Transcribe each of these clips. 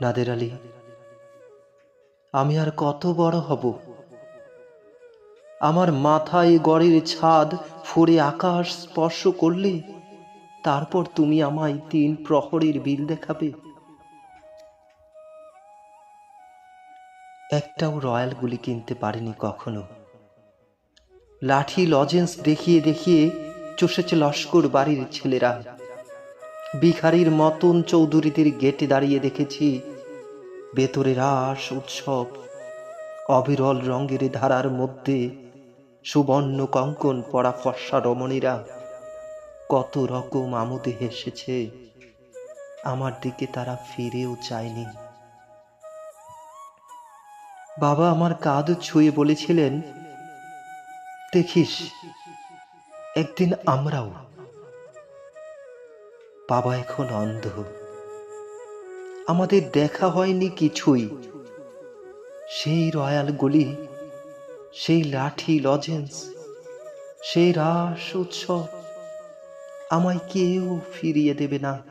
নাদের আলী, আমি আর কত বড় হব? আমার মাথায় গড়ের ছাদ ফুরে আকাশ স্পর্শ করলে তারপর তুমি আমায় তিন প্রহরীর বিল দেখাবে। একটাও রয়্যাল গুলি কিনতে পারিনি কখনো। লাঠি লজেন্স দেখিয়ে দেখিয়ে চষেছে লস্কর বাড়ির ছেলেরা। বিখারির মতন চৌধুরীদের গেটে দাঁড়িয়ে দেখেছি। বেতরে রাস, উৎসব, অবিরল রঙের ধারার মধ্যে সুবর্ণ কঙ্কন পড়া ফর্সা রমণীরা কত রকম আমোদে হেসেছে। আমার দিকে তারা ফিরেও চায়নি। বাবা আমার কাঁধ ছুঁয়ে বলেছিলেন, দেখিস, একদিন আমরাও বাবা এখন অন্ধ। আমাদের দেখা হয়নি কিছুই। সেই রয়্যাল গলি, সেই লাঠি লজেন্স, সেই রাস উৎসব, আমায় কেউ ফিরিয়ে দেবে না।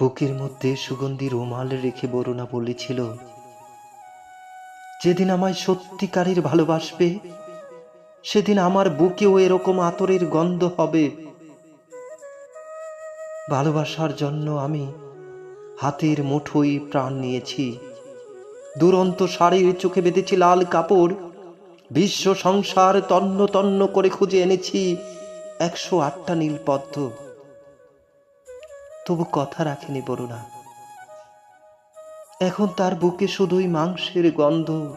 বুকের মধ্যে সুগন্ধি রুমাল রেখে বরুণা বলেছিল, যেদিন আমায় সত্যিকারের ভালোবাসবে সেদিন আমার বুকেও এরকম আতরের গন্ধ হবে। ভালোবাসার জন্য আমি হাতের মুঠোই প্রাণ নিয়েছি। দুরন্ত শাড়ির চোখে বেঁধেছি লাল কাপড়। বিশ্ব সংসার তন্ন তন্ন করে খুঁজে এনেছি একশো আটটা নীলপদ্ম। তবু কথা রাখেনি বরুণা। এখন তার বুকে শুধুই মাংসের গন্ধ।